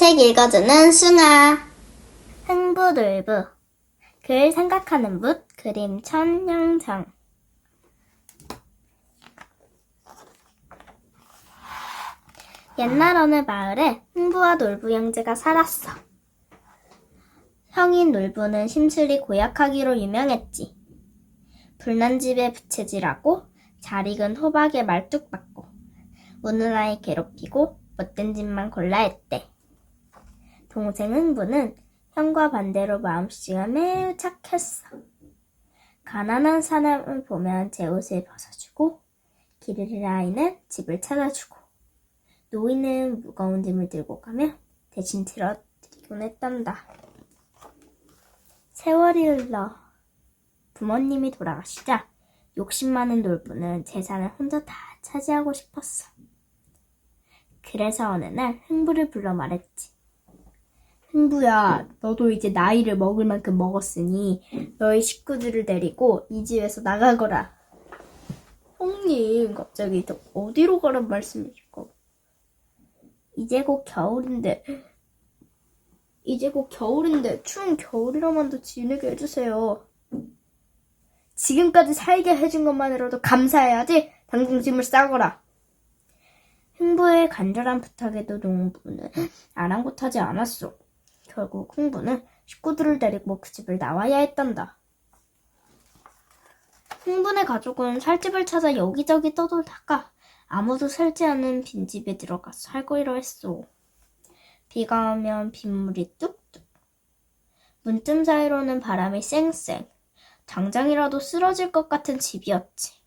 책 읽어주는 숭아. 흥부놀부 글 생각하는 붓 그림 천냥장 옛날 어느 마을에 흥부와 놀부 형제가 살았어. 형인 놀부는 심술이 고약하기로 유명했지. 불난 집에 부채질하고 잘 익은 호박에 말뚝 박고 우는 아이 괴롭히고 못된 짓만 골라 했대. 동생 흥부는 형과 반대로 마음씨가 매우 착했어. 가난한 사람을 보면 제 옷을 벗어주고 길 잃은 아이는 집을 찾아주고 노인은 무거운 짐을 들고 가며 대신 들어드리곤 했단다. 세월이 흘러 부모님이 돌아가시자 욕심 많은 놀부는 재산을 혼자 다 차지하고 싶었어. 그래서 어느 날 흥부를 불러 말했지. 흥부야, 너도 이제 나이를 먹을 만큼 먹었으니 너희 식구들을 데리고 이 집에서 나가거라. 형님, 갑자기 또 어디로 가란 말씀이실까? 이제 곧 겨울인데, 이제 곧 겨울인데 추운 겨울이라만도 지내게 해주세요. 지금까지 살게 해준 것만으로도 감사해야지. 당장 짐을 싸거라. 흥부의 간절한 부탁에도 농부는 아랑곳하지 않았어. 결국 흥부는 식구들을 데리고 그 집을 나와야 했단다. 흥분의 가족은 살집을 찾아 여기저기 떠돌다가 아무도 살지 않은 빈집에 들어가서 살고이러 했소. 비가 오면 빗물이 뚝뚝. 문틈 사이로는 바람이 쌩쌩. 당장이라도 쓰러질 것 같은 집이었지.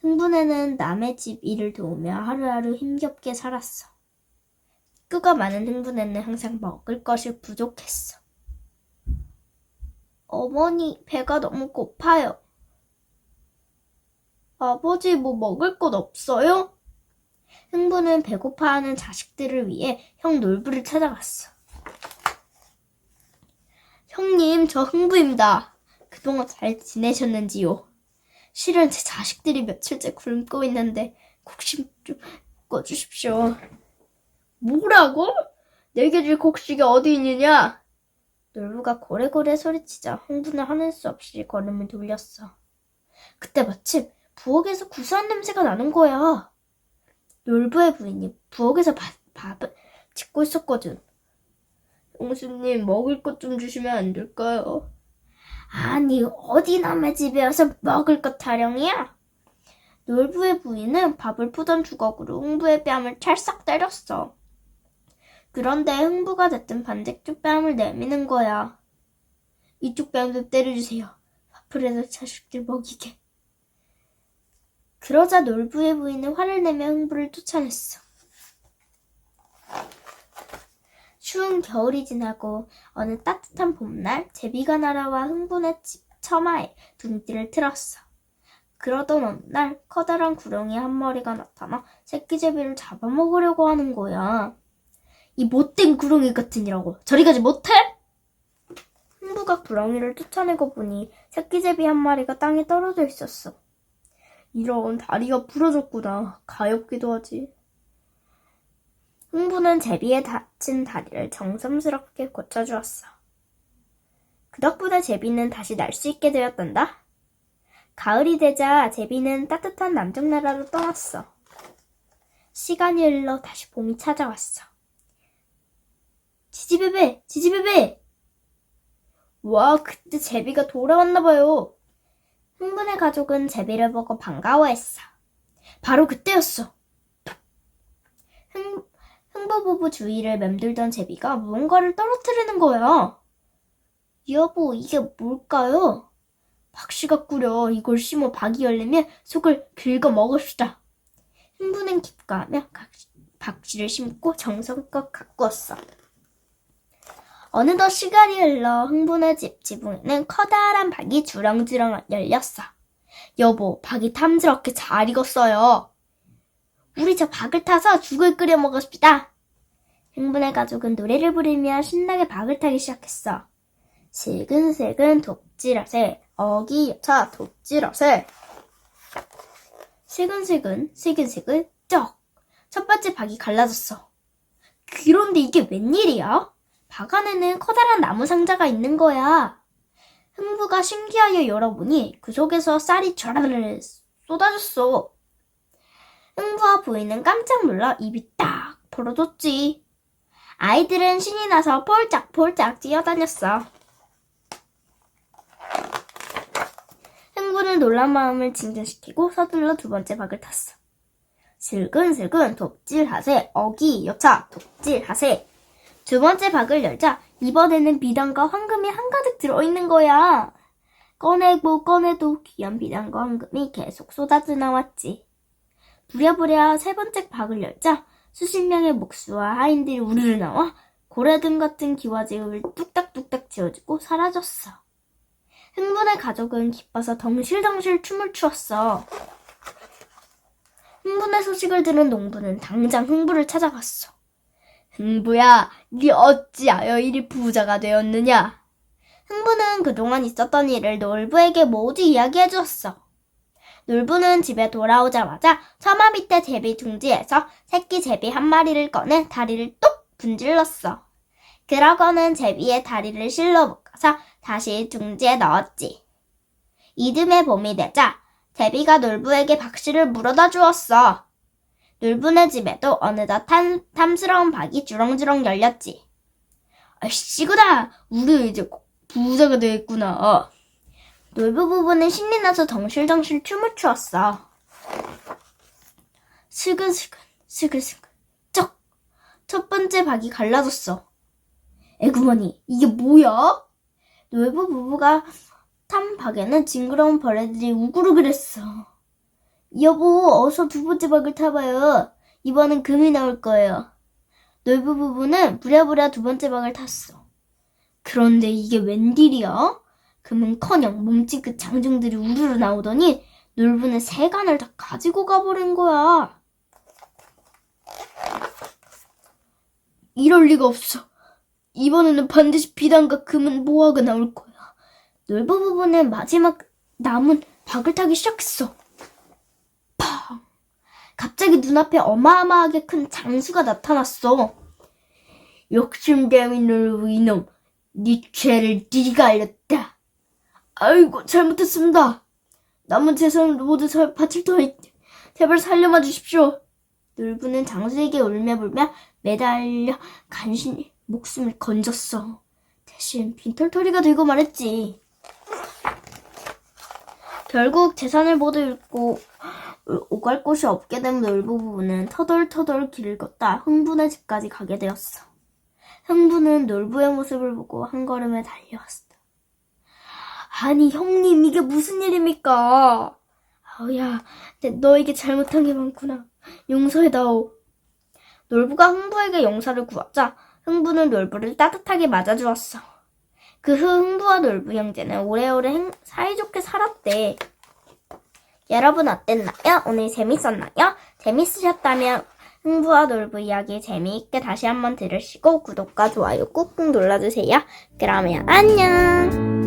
흥분에는 남의 집 일을 도우며 하루하루 힘겹게 살았어. 식구가 많은 흥분에는 항상 먹을 것이 부족했어. 어머니, 배가 너무 고파요. 아버지, 뭐 먹을 것 없어요? 흥부는 배고파하는 자식들을 위해 형 놀부를 찾아갔어. 형님, 저 흥부입니다. 그동안 잘 지내셨는지요? 실은 제 자식들이 며칠째 굶고 있는데 곡식 좀 꺼주십시오. 뭐라고? 내게 줄 곡식이 어디 있느냐? 놀부가 고래고래 소리치자 흥분을 하는 수 없이 걸음을 돌렸어. 그때 마침 부엌에서 구수한 냄새가 나는 거야. 놀부의 부인이 부엌에서 밥, 밥을 짓고 있었거든. 형수님, 먹을 것 좀 주시면 안 될까요? 아니, 어디 남의 집에 와서 먹을 것 타령이야? 놀부의 부인은 밥을 푸던 주걱으로 흥부의 뺨을 찰싹 때렸어. 그런데 흥부가 됐든 반대쪽 뺨을 내미는 거야. 이쪽 뺨도 때려주세요. 해서 자식들 먹이게. 그러자 놀부의 부인은 화를 내며 흥부를 쫓아냈어. 추운 겨울이 지나고 어느 따뜻한 봄날 제비가 날아와 흥분의 집 처마에 둥지를 틀었어. 그러던 어느 날 커다란 구렁이 한 마리가 나타나 새끼 제비를 잡아먹으려고 하는 거야. 이 못된 구렁이 같으니라고 저리 가지 못해? 흥부가 구렁이를 쫓아내고 보니 새끼제비 한 마리가 땅에 떨어져 있었어. 이런 다리가 부러졌구나. 가엾기도 하지. 흥부는 제비의 다친 다리를 정성스럽게 고쳐주었어. 그 덕분에 제비는 다시 날 수 있게 되었단다. 가을이 되자 제비는 따뜻한 남쪽 나라로 떠났어. 시간이 흘러 다시 봄이 찾아왔어. 지지배배! 지지배배! 와, 그때 제비가 돌아왔나봐요. 흥분의 가족은 제비를 보고 반가워했어. 바로 그때였어. 흥, 흥부부부 주위를 맴돌던 제비가 무언가를 떨어뜨리는 거야. 여보, 이게 뭘까요? 박씨가 꾸려 이걸 심어 박이 열리면 속을 긁어 먹읍시다. 흥부는 기뻐하며 박씨를 심고 정성껏 가꾸었어. 어느덧 시간이 흘러 흥분의 집 지붕에는 커다란 박이 주렁주렁 열렸어. 여보, 박이 탐스럽게 잘 익었어요. 우리 저 박을 타서 죽을 끓여 먹읍시다. 흥분의 가족은 노래를 부르며 신나게 박을 타기 시작했어. 슬근슬근 독지라새, 어기여차 독지라새. 슬근슬근, 슬근슬근, 쩍. 첫 번째 박이 갈라졌어. 그런데 이게 웬일이야? 박 안에는 커다란 나무 상자가 있는 거야. 흥부가 신기하게 열어보니 그 속에서 쌀이 촤라를 쏟아졌어. 흥부와 부인은 깜짝 놀라 입이 딱 벌어졌지. 아이들은 신이 나서 폴짝폴짝 뛰어다녔어. 흥부는 놀란 마음을 진정시키고 서둘러 두 번째 박을 탔어. 슬근슬근 돕질하세 어기 여차 돕질하세 두 번째 박을 열자 이번에는 비단과 황금이 한가득 들어있는 거야. 꺼내고 꺼내도 귀한 비단과 황금이 계속 쏟아져 나왔지. 부랴부랴 세 번째 박을 열자 수십 명의 목수와 하인들이 우르르 나와 고래등 같은 기와집을 뚝딱뚝딱 지어주고 사라졌어. 흥분의 가족은 기뻐서 덩실덩실 춤을 추었어. 흥분의 소식을 들은 농부는 당장 흥부를 찾아갔어. 흥부야, 네 어찌하여 이리 부자가 되었느냐? 흥부는 그동안 있었던 일을 놀부에게 모두 이야기해 주었어. 놀부는 집에 돌아오자마자 처마 밑에 제비 둥지에서 새끼 제비 한 마리를 꺼내 다리를 똑 분질렀어. 그러고는 제비의 다리를 실로 묶어서 다시 둥지에 넣었지. 이듬해 봄이 되자 제비가 놀부에게 박씨를 물어다 주었어. 놀부네 집에도 어느덧 탐, 탐스러운 박이 주렁주렁 열렸지. 아씨구나! 우리 이제 꼭 부자가 되겠구나. 놀부 부부는 신이 나서 덩실덩실 춤을 추었어. 슬근슬근, 슬근슬근, 쩍! 첫 번째 박이 갈라졌어. 에구머니, 이게 뭐야? 놀부 부부가 탄 박에는 징그러운 벌레들이 우글우글했어. 여보, 어서 두 번째 박을 타봐요. 이번엔 금이 나올 거예요. 놀부 부부는 부랴부랴 두 번째 박을 탔어. 그런데 이게 웬일이야? 금은커녕 몸짓 그 장중들이 우르르 나오더니 놀부는 세간을 다 가지고 가버린 거야. 이럴 리가 없어. 이번에는 반드시 비단과 금은 모아가 나올 거야. 놀부 부부는 마지막 남은 박을 타기 시작했어. 팡! 갑자기 눈앞에 어마어마하게 큰 장수가 나타났어. 욕심쟁이 놀부 이놈, 네 죄를 네가 알렸다. 아이고 잘못했습니다. 남은 재산을 모두 살- 바칠 터니 제발 살려마 주십시오. 놀부는 장수에게 울며불며 매달려 간신히 목숨을 건졌어. 대신 빈털터리가 되고 말했지. 결국 재산을 모두 잃고 오갈 곳이 없게 된 놀부 부부는 터덜터덜 길을 걷다 흥분의 집까지 가게 되었어. 흥부는 놀부의 모습을 보고 한 걸음에 달려왔어. 아니 형님 이게 무슨 일입니까? 아우야 내 너에게 잘못한 게 많구나. 용서해다오. 놀부가 흥부에게 용서를 구하자 흥부는 놀부를 따뜻하게 맞아주었어. 그후 흥부와 놀부 형제는 오래오래 행- 사이좋게 살았대. 여러분 어땠나요? 오늘 재밌었나요? 재밌으셨다면 흥부와 놀부 이야기 재미있게 다시 한번 들으시고 구독과 좋아요 꾹꾹 눌러주세요. 그러면 안녕!